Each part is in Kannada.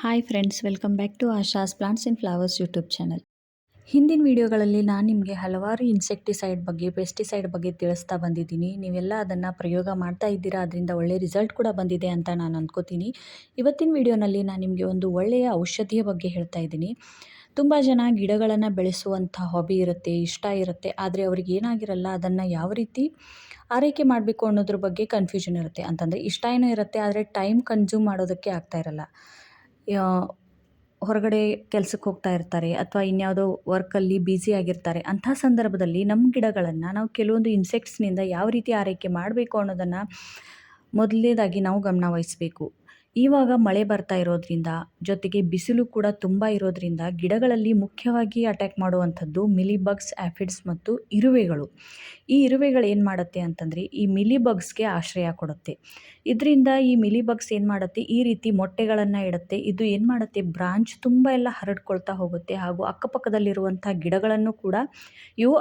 Hi friends welcome back to Asha's plants and flowers YouTube channel ಹಿಂದಿನ ವಿಡಿಯೋಗಳಲ್ಲಿ ನಾನು ನಿಮಗೆ ಹಲವಾರು ಇನ್ಸೆಕ್ಟಿಸೈಡ್ ಬಗ್ಗೆ ಪೆಸ್ಟಿಸೈಡ್ ಬಗ್ಗೆ ತಿಳಿಸ್ತಾ ಬಂದಿದ್ದೀನಿ. ನೀವೆಲ್ಲ ಅದನ್ನು ಪ್ರಯೋಗ ಮಾಡ್ತಾ ಇದ್ದೀರಾ, ಅದರಿಂದ ಒಳ್ಳೆ ರಿಸಲ್ಟ್ ಕೂಡ ಬಂದಿದೆ ಅಂತ ನಾನು ಅಂದ್ಕೋತೀನಿ ಇವತ್ತಿನ ವಿಡಿಯೋನಲ್ಲಿ ನಾನು ನಿಮಗೆ ಒಂದು ಒಳ್ಳೆಯ ಔಷಧಿಯ ಬಗ್ಗೆ ಹೇಳ್ತಾ ಇದ್ದೀನಿ. ತುಂಬ ಜನ ಗಿಡಗಳನ್ನು ಬೆಳೆಸುವಂಥ ಹಾಬಿ ಇರುತ್ತೆ, ಇಷ್ಟ ಇರುತ್ತೆ, ಆದರೆ ಅವ್ರಿಗೆ ಏನಾಗಿರಲ್ಲ, ಅದನ್ನು ಯಾವ ರೀತಿ ಆರೈಕೆ ಮಾಡಬೇಕು ಅನ್ನೋದ್ರ ಬಗ್ಗೆ ಕನ್ಫ್ಯೂಷನ್ ಇರುತ್ತೆ. ಅಂತಂದರೆ ಇಷ್ಟ ಏನೋ ಇರುತ್ತೆ, ಆದರೆ ಟೈಮ್ ಕನ್ಸ್ಯೂಮ್ ಮಾಡೋದಕ್ಕೆ ಆಗ್ತಾ ಇರಲ್ಲ. ಹೊರಗಡೆ ಕೆಲ್ಸಕ್ಕೆ ಹೋಗ್ತಾ ಇರ್ತಾರೆ ಅಥವಾ ಇನ್ಯಾವುದೋ ವರ್ಕಲ್ಲಿ ಬ್ಯುಸಿ ಆಗಿರ್ತಾರೆ, ಅಂಥ ಸಂದರ್ಭದಲ್ಲಿ ನಮ್ಮ ಗಿಡಗಳನ್ನು ನಾವು ಕೆಲವೊಂದು ಇನ್ಸೆಕ್ಟ್ಸ್ನಿಂದ ಯಾವ ರೀತಿ ಆರೈಕೆ ಮಾಡಬೇಕು ಅನ್ನೋದನ್ನು ಮೊದಲನೇದಾಗಿ ನಾವು ಗಮನ ವಹಿಸಬೇಕು. ಇವಾಗ ಮಳೆ ಬರ್ತಾ ಇರೋದ್ರಿಂದ, ಜೊತೆಗೆ ಬಿಸಿಲು ಕೂಡ ತುಂಬ ಇರೋದ್ರಿಂದ ಗಿಡಗಳಲ್ಲಿ ಮುಖ್ಯವಾಗಿ ಅಟ್ಯಾಕ್ ಮಾಡುವಂಥದ್ದು ಮಿಲಿಬಗ್ಸ್ ಆ್ಯಫಿಡ್ಸ್ ಮತ್ತು ಇರುವೆಗಳು. ಈ ಇರುವೆಗಳು ಏನು ಮಾಡುತ್ತೆ ಅಂತಂದರೆ, ಈ ಮಿಲಿಬಗ್ಸ್ಗೆ ಆಶ್ರಯ ಕೊಡುತ್ತೆ. ಇದರಿಂದ ಈ ಮಿಲಿಬಗ್ಸ್ ಏನು ಮಾಡುತ್ತೆ? ಈ ರೀತಿ ಮೊಟ್ಟೆಗಳನ್ನು ಇಡುತ್ತೆ. ಇದು ಏನು ಮಾಡುತ್ತೆ? ಬ್ರಾಂಚ್ ತುಂಬ ಎಲ್ಲ ಹರಡ್ಕೊಳ್ತಾ ಹೋಗುತ್ತೆ ಹಾಗೂ ಅಕ್ಕಪಕ್ಕದಲ್ಲಿರುವಂಥ ಗಿಡಗಳನ್ನು ಕೂಡ ಇವು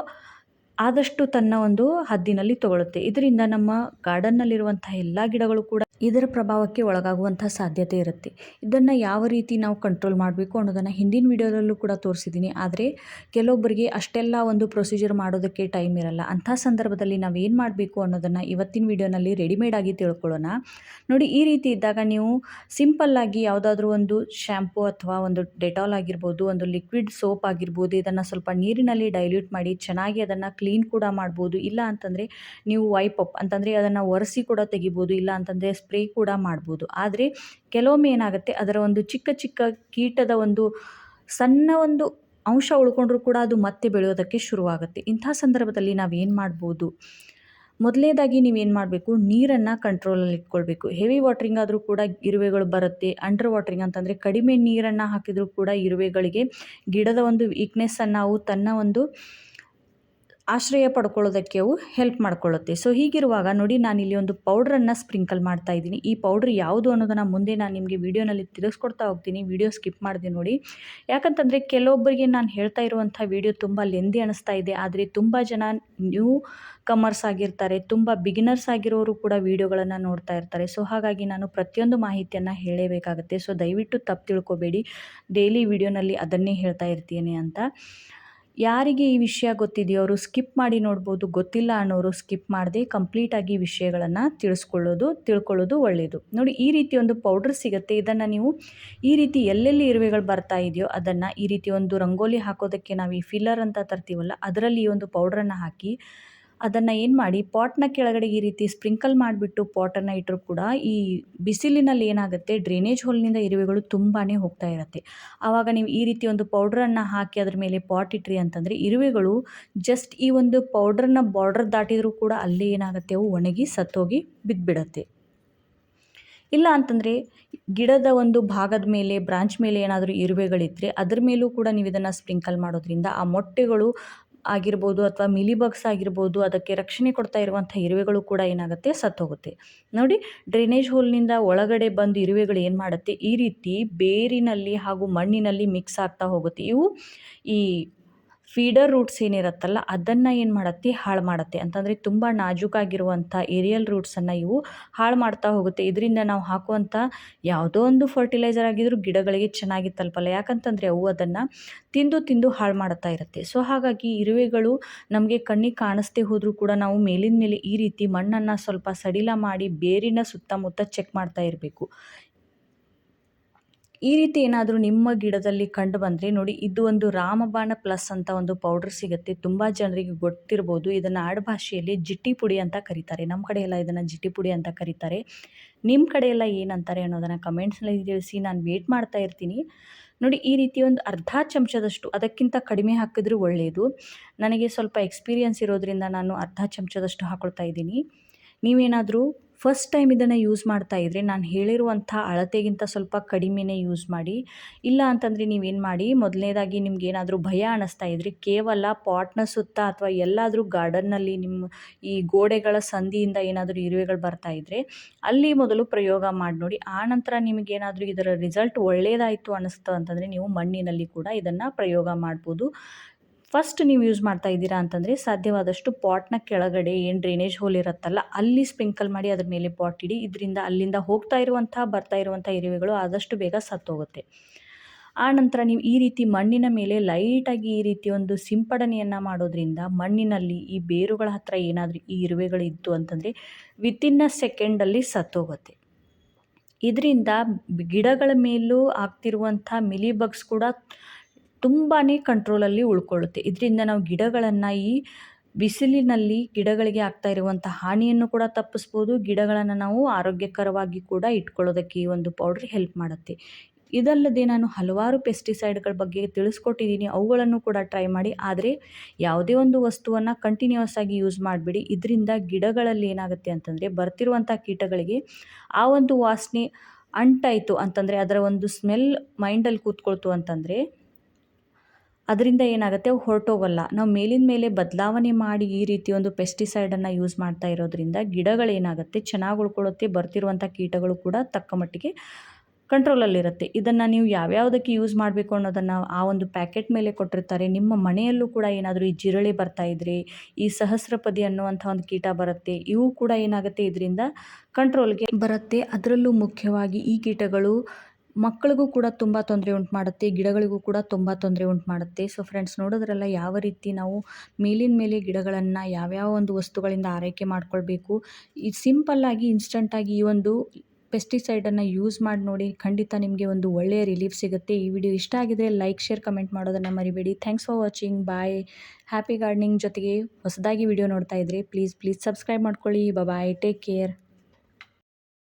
ಆದಷ್ಟು ತನ್ನ ಒಂದು ಹದ್ದಿನಲ್ಲಿ ತಗೊಳುತ್ತೆ ಇದರಿಂದ ನಮ್ಮ ಗಾರ್ಡನ್ನಲ್ಲಿರುವಂಥ ಎಲ್ಲ ಗಿಡಗಳು ಕೂಡ ಇದರ ಪ್ರಭಾವಕ್ಕೆ ಒಳಗಾಗುವಂಥ ಸಾಧ್ಯತೆ ಇರುತ್ತೆ. ಇದನ್ನು ಯಾವ ರೀತಿ ನಾವು ಕಂಟ್ರೋಲ್ ಮಾಡಬೇಕು ಅನ್ನೋದನ್ನು ಹಿಂದಿನ ವಿಡಿಯೋದಲ್ಲೂ ಕೂಡ ತೋರಿಸಿದ್ದೀನಿ. ಆದರೆ ಕೆಲವೊಬ್ಬರಿಗೆ ಅಷ್ಟೆಲ್ಲ ಒಂದು ಪ್ರೊಸೀಜರ್ ಮಾಡೋದಕ್ಕೆ ಟೈಮ್ ಇರಲ್ಲ. ಅಂಥ ಸಂದರ್ಭದಲ್ಲಿ ನಾವು ಏನು ಮಾಡಬೇಕು ಅನ್ನೋದನ್ನು ಇವತ್ತಿನ ವಿಡಿಯೋನಲ್ಲಿ ರೆಡಿಮೇಡ್ ಆಗಿ ತಿಳ್ಕೊಳ್ಳೋಣ. ನೋಡಿ, ಈ ರೀತಿ ಇದ್ದಾಗ ನೀವು ಸಿಂಪಲ್ಲಾಗಿ ಯಾವುದಾದ್ರೂ ಒಂದು ಶ್ಯಾಂಪು ಅಥವಾ ಒಂದು ಡೆಟಾಲ್ ಆಗಿರ್ಬೋದು, ಒಂದು ಲಿಕ್ವಿಡ್ ಸೋಪ್ ಆಗಿರ್ಬೋದು, ಇದನ್ನು ಸ್ವಲ್ಪ ನೀರಿನಲ್ಲಿ ಡೈಲ್ಯೂಟ್ ಮಾಡಿ ಚೆನ್ನಾಗಿ ಅದನ್ನು ಕ್ಲೀನ್ ಕೂಡ ಮಾಡ್ಬೋದು. ಇಲ್ಲ ಅಂತಂದರೆ ನೀವು ವೈಪ್ ಅಪ್ ಅಂತಂದರೆ ಅದನ್ನು ಒರೆಸಿ ಕೂಡ ತೆಗಿಬೋದು, ಇಲ್ಲ ಅಂತಂದರೆ ಸ್ಪ್ರೇ ಕೂಡ ಮಾಡ್ಬೋದು. ಆದರೆ ಕೆಲವೊಮ್ಮೆ ಏನಾಗುತ್ತೆ, ಅದರ ಒಂದು ಚಿಕ್ಕ ಚಿಕ್ಕ ಕೀಟದ ಒಂದು ಸಣ್ಣ ಒಂದು ಅಂಶ ಉಳ್ಕೊಂಡ್ರೂ ಕೂಡ ಅದು ಮತ್ತೆ ಬೆಳೆಯೋದಕ್ಕೆ ಶುರುವಾಗುತ್ತೆ. ಇಂಥ ಸಂದರ್ಭದಲ್ಲಿ ನಾವೇನು ಮಾಡ್ಬೋದು? ಮೊದಲನೇದಾಗಿ ನೀವೇನು ಮಾಡಬೇಕು? ನೀರನ್ನು ಕಂಟ್ರೋಲಲ್ಲಿ ಇಟ್ಕೊಳ್ಬೇಕು. ಹೆವಿ ವಾಟ್ರಿಂಗ್ ಆದರೂ ಕೂಡ ಇರುವೆಗಳು ಬರುತ್ತೆ. ಅಂಡರ್ ವಾಟ್ರಿಂಗ್ ಅಂತಂದರೆ ಕಡಿಮೆ ನೀರನ್ನು ಹಾಕಿದರೂ ಕೂಡ ಇರುವೆಗಳಿಗೆ ಗಿಡದ ಒಂದು ವೀಕ್ನೆಸ್ಸನ್ನು ಅವು ತನ್ನ ಒಂದು ಆಶ್ರಯ ಪಡ್ಕೊಳ್ಳೋದಕ್ಕೆ ಅವು ಹೆಲ್ಪ್ ಮಾಡ್ಕೊಳ್ಳುತ್ತೆ. ಸೊ ಹೀಗಿರುವಾಗ ನೋಡಿ ನಾನು ಇಲ್ಲಿ ಒಂದು ಪೌಡ್ರನ್ನು ಸ್ಪ್ರಿಂಕಲ್ ಮಾಡ್ತಾ ಇದ್ದೀನಿ. ಈ ಪೌಡ್ರ್ ಯಾವುದು ಅನ್ನೋದನ್ನು ಮುಂದೆ ನಾನು ನಿಮಗೆ ವೀಡಿಯೋನಲ್ಲಿ ತಿಳಿಸ್ಕೊಡ್ತಾ ಹೋಗ್ತೀನಿ. ವೀಡಿಯೋ ಸ್ಕಿಪ್ ಮಾಡಿದೆ ನೋಡಿ. ಯಾಕಂತಂದರೆ ಕೆಲವೊಬ್ಬರಿಗೆ ನಾನು ಹೇಳ್ತಾ ಇರುವಂಥ ವೀಡಿಯೋ ತುಂಬ ಲೆಂದಿ ಅನಿಸ್ತಾ ಇದೆ. ಆದರೆ ತುಂಬ ಜನ ನ್ಯೂ ಕಮರ್ಸ್ ಆಗಿರ್ತಾರೆ, ತುಂಬ ಬಿಗಿನರ್ಸ್ ಆಗಿರೋರು ಕೂಡ ವೀಡಿಯೋಗಳನ್ನು ನೋಡ್ತಾ ಇರ್ತಾರೆ. ಸೊ ಹಾಗಾಗಿ ನಾನು ಪ್ರತಿಯೊಂದು ಮಾಹಿತಿಯನ್ನು ಹೇಳಲೇಬೇಕಾಗುತ್ತೆ ಸೊ ದಯವಿಟ್ಟು ತಪ್ಪು ತಿಳ್ಕೊಬೇಡಿ. ಡೈಲಿ ವೀಡಿಯೋನಲ್ಲಿ ಅದನ್ನೇ ಹೇಳ್ತಾ ಇರ್ತೀನಿ ಅಂತ. ಯಾರಿಗೆ ಈ ವಿಷಯ ಗೊತ್ತಿದೆಯೋ ಅವರು ಸ್ಕಿಪ್ ಮಾಡಿ ನೋಡ್ಬೋದು, ಗೊತ್ತಿಲ್ಲ ಅನ್ನೋರು ಸ್ಕಿಪ್ ಮಾಡದೆ ಕಂಪ್ಲೀಟಾಗಿ ವಿಷಯಗಳನ್ನು ತಿಳಿಸ್ಕೊಳ್ಳೋದು, ತಿಳ್ಕೊಳ್ಳೋದು ಒಳ್ಳೆಯದು ನೋಡಿ, ಈ ರೀತಿ ಒಂದು ಪೌಡ್ರ್ ಸಿಗುತ್ತೆ. ಇದನ್ನು ನೀವು ಈ ರೀತಿ ಎಲ್ಲೆಲ್ಲಿ ಇರುವೆಗಳು ಬರ್ತಾ ಇದೆಯೋ ಅದನ್ನು ಈ ರೀತಿ ಒಂದು ರಂಗೋಲಿ ಹಾಕೋದಕ್ಕೆ ನಾವು ಈ ಫಿಲ್ಲರ್ ಅಂತ ತರ್ತೀವಲ್ಲ, ಅದರಲ್ಲಿ ಈ ಒಂದು ಪೌಡ್ರನ್ನು ಹಾಕಿ ಅದನ್ನು ಏನು ಮಾಡಿ, ಪಾಟ್ನ ಕೆಳಗಡೆ ಈ ರೀತಿ ಸ್ಪ್ರಿಂಕಲ್ ಮಾಡಿಬಿಟ್ಟು ಪಾಟನ್ನು ಇಟ್ಟರೂ ಕೂಡ ಈ ಬಿಸಿಲಿನಲ್ಲಿ ಏನಾಗುತ್ತೆ, ಡ್ರೈನೇಜ್ ಹೋಲ್ನಿಂದ ಇರುವೆಗಳು ತುಂಬಾ ಹೋಗ್ತಾ ಇರುತ್ತೆ. ಆವಾಗ ನೀವು ಈ ರೀತಿ ಒಂದು ಪೌಡ್ರನ್ನು ಹಾಕಿ ಅದ್ರ ಮೇಲೆ ಪಾಟ್ ಇಟ್ರಿ ಅಂತಂದರೆ ಇರುವೆಗಳು ಜಸ್ಟ್ ಈ ಒಂದು ಪೌಡ್ರನ್ನ ಬಾರ್ಡರ್ ದಾಟಿದರೂ ಕೂಡ ಅಲ್ಲೇ ಏನಾಗುತ್ತೆ, ಅವು ಒಣಗಿ ಸತ್ತೋಗಿ ಬಿದ್ದುಬಿಡತ್ತೆ ಇಲ್ಲ ಅಂತಂದರೆ ಗಿಡದ ಒಂದು ಭಾಗದ ಮೇಲೆ, ಬ್ರಾಂಚ್ ಮೇಲೆ ಏನಾದರೂ ಇರುವೆಗಳಿದ್ದರೆ ಅದ್ರ ಮೇಲೂ ಕೂಡ ನೀವು ಇದನ್ನು ಸ್ಪ್ರಿಂಕಲ್ ಮಾಡೋದ್ರಿಂದ ಆ ಮೊಟ್ಟೆಗಳು ಆಗಿರ್ಬೋದು ಅಥವಾ ಮಿಲಿಬಗ್ಸ್ ಆಗಿರ್ಬೋದು ಅದಕ್ಕೆ ರಕ್ಷಣೆ ಕೊಡ್ತಾ ಇರುವಂಥ ಇರುವೆಗಳು ಕೂಡ ಏನಾಗುತ್ತೆ ಸತ್ತೋಗುತ್ತೆ. ನೋಡಿ, ಡ್ರೈನೇಜ್ ಹೋಲ್ನಿಂದ ಒಳಗಡೆ ಬಂದು ಇರುವೆಗಳು ಏನು ಮಾಡುತ್ತೆ? ಈ ರೀತಿ ಬೇರಿನಲ್ಲಿ ಹಾಗೂ ಮಣ್ಣಿನಲ್ಲಿ ಮಿಕ್ಸ್ ಆಗ್ತಾ ಹೋಗುತ್ತೆ. ಇವು ಈ ಫೀಡರ್ ರೂಟ್ಸ್ ಏನಿರುತ್ತಲ್ಲ, ಅದನ್ನು ಏನು ಮಾಡುತ್ತೆ? ಹಾಳು ಮಾಡುತ್ತೆ. ಅಂತಂದರೆ ತುಂಬ ನಾಜೂಕಾಗಿರುವಂಥ ಏರಿಯಲ್ ರೂಟ್ಸನ್ನು ಇವು ಹಾಳು ಮಾಡ್ತಾ ಹೋಗುತ್ತೆ. ಇದರಿಂದ ನಾವು ಹಾಕುವಂಥ ಯಾವುದೋ ಒಂದು ಫರ್ಟಿಲೈಸರ್ ಆಗಿದ್ದರೂ ಗಿಡಗಳಿಗೆ ಚೆನ್ನಾಗಿ ತಲುಪಲ್ಲ ಯಾಕಂತಂದರೆ ಅವು ಅದನ್ನು ತಿಂದು ತಿಂದು ಹಾಳು ಮಾಡ್ತಾ ಇರುತ್ತೆ. ಸೊ ಹಾಗಾಗಿ ಇರುವೆಗಳು ನಮಗೆ ಕಣ್ಣಿಗೆ ಕಾಣಿಸ್ದೇ ಹೋದರೂ ಕೂಡ ನಾವು ಮೇಲಿನ ಮೇಲೆ ಈ ರೀತಿ ಮಣ್ಣನ್ನು ಸ್ವಲ್ಪ ಸಡಿಲ ಮಾಡಿ ಬೇರಿನ ಸುತ್ತಮುತ್ತ ಚೆಕ್ ಮಾಡ್ತಾ ಇರಬೇಕು. ಈ ರೀತಿ ಏನಾದರೂ ನಿಮ್ಮ ಗಿಡದಲ್ಲಿ ಕಂಡು ಬಂದರೆ ನೋಡಿ, ಇದು ಒಂದು ರಾಮಬಾಣ ಪ್ಲಸ್ ಅಂತ ಒಂದು ಪೌಡರ್ ಸಿಗುತ್ತೆ. ತುಂಬ ಜನರಿಗೆ ಗೊತ್ತಿರ್ಬೋದು. ಇದನ್ನು ಆಡುಭಾಷೆಯಲ್ಲಿ ಜಿಟ್ಟಿ ಪುಡಿ ಅಂತ ಕರೀತಾರೆ. ನಮ್ಮ ಕಡೆಯೆಲ್ಲ ಇದನ್ನು ಜಿಟ್ಟಿ ಪುಡಿ ಅಂತ ಕರೀತಾರೆ. ನಿಮ್ಮ ಕಡೆಯೆಲ್ಲ ಏನಂತಾರೆ ಅನ್ನೋದನ್ನು ಕಮೆಂಟ್ಸ್ನಲ್ಲಿ ತಿಳಿಸಿ. ನಾನು ವೇಟ್ ಮಾಡ್ತಾ ಇರ್ತೀನಿ. ನೋಡಿ, ಈ ರೀತಿ ಒಂದು ಅರ್ಧ ಚಮಚದಷ್ಟು, ಅದಕ್ಕಿಂತ ಕಡಿಮೆ ಹಾಕಿದ್ರೂ ಒಳ್ಳೆಯದು ನನಗೆ ಸ್ವಲ್ಪ ಎಕ್ಸ್ಪೀರಿಯನ್ಸ್ ಇರೋದ್ರಿಂದ ನಾನು ಅರ್ಧ ಚಮಚದಷ್ಟು ಹಾಕೊಳ್ತಾ ಇದ್ದೀನಿ. ನೀವೇನಾದರೂ ಫಸ್ಟ್ ಟೈಮ್ ಇದನ್ನು ಯೂಸ್ ಮಾಡ್ತಾ ಇದ್ದರೆ ನಾನು ಹೇಳಿರುವಂಥ ಅಳತೆಗಿಂತ ಸ್ವಲ್ಪ ಕಡಿಮೆನೇ ಯೂಸ್ ಮಾಡಿ. ಇಲ್ಲ ಅಂತಂದರೆ ನೀವೇನು ಮಾಡಿ, ಮೊದಲನೇದಾಗಿ ನಿಮ್ಗೇನಾದರೂ ಭಯ ಅನ್ನಿಸ್ತಾ ಇದ್ದರೆ ಕೇವಲ ಪಾಟ್ನ ಸುತ್ತ ಅಥವಾ ಎಲ್ಲಾದರೂ ಗಾರ್ಡನ್ನಲ್ಲಿ ನಿಮ್ಮ ಈ ಗೋಡೆಗಳ ಸಂದಿಯಿಂದ ಏನಾದರೂ ಇರುವೆಗಳು ಬರ್ತಾ ಇದ್ದರೆ ಅಲ್ಲಿ ಮೊದಲು ಪ್ರಯೋಗ ಮಾಡಿ ನೋಡಿ. ಆನಂತರ ನಿಮಗೇನಾದರೂ ಇದರ ರಿಸಲ್ಟ್ ಒಳ್ಳೆಯದಾಯಿತು ಅನ್ನಿಸ್ತು ಅಂತಂದರೆ ನೀವು ಮಣ್ಣಿನಲ್ಲಿ ಕೂಡ ಇದನ್ನು ಪ್ರಯೋಗ ಮಾಡ್ಬೋದು. ಫಸ್ಟ್ ನೀವು ಯೂಸ್ ಮಾಡ್ತಾ ಇದ್ದೀರಾ ಅಂತಂದರೆ ಸಾಧ್ಯವಾದಷ್ಟು ಪಾಟ್ನ ಕೆಳಗಡೆ ಏನು ಡ್ರೈನೇಜ್ ಹೋಲ್ ಇರುತ್ತಲ್ಲ, ಅಲ್ಲಿ ಸ್ಪ್ರಿಂಕಲ್ ಮಾಡಿ ಅದ್ರ ಮೇಲೆ ಪಾಟ್ ಇಡಿ, ಇದರಿಂದ ಅಲ್ಲಿಂದ ಹೋಗ್ತಾ ಇರುವಂಥ ಬರ್ತಾ ಇರುವಂಥ ಇರುವೆಗಳು ಆದಷ್ಟು ಬೇಗ ಸತ್ತೋಗುತ್ತೆ. ಆ ನಂತರ ನೀವು ಈ ರೀತಿ ಮಣ್ಣಿನ ಮೇಲೆ ಲೈಟಾಗಿ ಈ ರೀತಿ ಒಂದು ಸಿಂಪಡಣೆಯನ್ನು ಮಾಡೋದ್ರಿಂದ ಮಣ್ಣಿನಲ್ಲಿ ಈ ಬೇರುಗಳ ಹತ್ರ ಏನಾದರೂ ಈ ಇರುವೆಗಳು ಇತ್ತು ಅಂತಂದರೆ ವಿತಿನ್ ಅ ಸೆಕೆಂಡಲ್ಲಿ ಸತ್ತೋಗುತ್ತೆ. ಇದರಿಂದ ಗಿಡಗಳ ಮೇಲೂ ಆಗ್ತಿರುವಂಥ ಮಿಲಿ ಬಗ್ಸ್ ಕೂಡ ತುಂಬಾ ಕಂಟ್ರೋಲಲ್ಲಿ ಉಳ್ಕೊಳ್ಳುತ್ತೆ. ಇದರಿಂದ ನಾವು ಗಿಡಗಳನ್ನು ಈ ಬಿಸಿಲಿನಲ್ಲಿ ಗಿಡಗಳಿಗೆ ಆಗ್ತಾ ಇರುವಂಥ ಹಾನಿಯನ್ನು ಕೂಡ ತಪ್ಪಿಸ್ಬೋದು. ಗಿಡಗಳನ್ನು ನಾವು ಆರೋಗ್ಯಕರವಾಗಿ ಕೂಡ ಇಟ್ಕೊಳ್ಳೋದಕ್ಕೆ ಈ ಒಂದು ಪೌಡ್ರ್ ಹೆಲ್ಪ್ ಮಾಡುತ್ತೆ. ಇದಲ್ಲದೆ ನಾನು ಹಲವಾರು ಪೆಸ್ಟಿಸೈಡ್ಗಳ ಬಗ್ಗೆ ತಿಳಿಸ್ಕೊಟ್ಟಿದ್ದೀನಿ. ಅವುಗಳನ್ನು ಕೂಡ ಟ್ರೈ ಮಾಡಿ. ಆದರೆ ಯಾವುದೇ ಒಂದು ವಸ್ತುವನ್ನು ಕಂಟಿನ್ಯೂಸ್ ಆಗಿ ಯೂಸ್ ಮಾಡಿಬಿಡಿ. ಇದರಿಂದ ಗಿಡಗಳಲ್ಲಿ ಏನಾಗುತ್ತೆ ಅಂತಂದರೆ ಬರ್ತಿರುವಂಥ ಕೀಟಗಳಿಗೆ ಆ ಒಂದು ವಾಸನೆ ಅಂಟಾಯಿತು ಅಂತಂದರೆ ಅದರ ಒಂದು ಸ್ಮೆಲ್ ಮೈಂಡಲ್ಲಿ ಕೂತ್ಕೊಳ್ತು ಅಂತಂದರೆ ಅದರಿಂದ ಏನಾಗುತ್ತೆ ಹೊರಟೋಗಲ್ಲ. ನಾವು ಮೇಲಿನ ಮೇಲೆ ಬದಲಾವಣೆ ಮಾಡಿ ಈ ರೀತಿ ಒಂದು ಪೆಸ್ಟಿಸೈಡನ್ನು ಯೂಸ್ ಮಾಡ್ತಾ ಇರೋದ್ರಿಂದ ಗಿಡಗಳೇನಾಗುತ್ತೆ ಚೆನ್ನಾಗಿ ಉಳ್ಕೊಳ್ಳುತ್ತೆ ಬರ್ತಿರುವಂಥ ಕೀಟಗಳು ಕೂಡ ತಕ್ಕ ಮಟ್ಟಿಗೆ ಕಂಟ್ರೋಲಲ್ಲಿರುತ್ತೆ ಇದನ್ನು ನೀವು ಯಾವ್ಯಾವುದಕ್ಕೆ ಯೂಸ್ ಮಾಡಬೇಕು ಅನ್ನೋದನ್ನು ಆ ಒಂದು ಪ್ಯಾಕೆಟ್ ಮೇಲೆ ಕೊಟ್ಟಿರ್ತಾರೆ. ನಿಮ್ಮ ಮನೆಯಲ್ಲೂ ಕೂಡ ಏನಾದರೂ ಈ ಜಿರಳೆ ಬರ್ತಾ ಇದ್ರೆ, ಈ ಸಹಸ್ರಪದಿ ಅನ್ನುವಂಥ ಒಂದು ಕೀಟ ಬರುತ್ತೆ, ಇವು ಕೂಡ ಏನಾಗುತ್ತೆ, ಇದರಿಂದ ಕಂಟ್ರೋಲ್ಗೆ ಬರುತ್ತೆ. ಅದರಲ್ಲೂ ಮುಖ್ಯವಾಗಿ ಈ ಕೀಟಗಳು ಮಕ್ಕಳಿಗೂ ಕೂಡ ತುಂಬ ತೊಂದರೆ ಉಂಟು ಮಾಡುತ್ತೆ, ಗಿಡಗಳಿಗೂ ಕೂಡ ತುಂಬ ತೊಂದರೆ ಉಂಟು ಮಾಡುತ್ತೆ. ಸೊ ಫ್ರೆಂಡ್ಸ್ ನೋಡೋದ್ರಲ್ಲ ಯಾವ ರೀತಿ ನಾವು ಮೇಲಿನ ಮೇಲೆ ಗಿಡಗಳನ್ನು ಯಾವ್ಯಾವ ಒಂದು ವಸ್ತುಗಳಿಂದ ಆರೈಕೆ ಮಾಡ್ಕೊಳ್ಬೇಕು. ಈ ಸಿಂಪಲ್ಲಾಗಿ ಇನ್ಸ್ಟಂಟಾಗಿ ಈ ಒಂದು ಪೆಸ್ಟಿಸೈಡನ್ನು ಯೂಸ್ ಮಾಡಿ ನೋಡಿ ಖಂಡಿತ ನಿಮಗೆ ಒಂದು ಒಳ್ಳೆಯ ರಿಲೀಫ್ ಸಿಗುತ್ತೆ. ಈ ವಿಡಿಯೋ ಇಷ್ಟ ಆಗಿದ್ರೆ ಲೈಕ್ ಶೇರ್ ಕಮೆಂಟ್ ಮಾಡೋದನ್ನು ಮರಿಬೇಡಿ. Thanks for watching bye happy gardening ಜೊತೆಗೆ ಹೊಸದಾಗಿ ವಿಡಿಯೋ ನೋಡ್ತಾ ಇದ್ದರೆ ಪ್ಲೀಸ್ ಪ್ಲೀಸ್ ಸಬ್ಸ್ಕ್ರೈಬ್ ಮಾಡ್ಕೊಳ್ಳಿ. Bye take care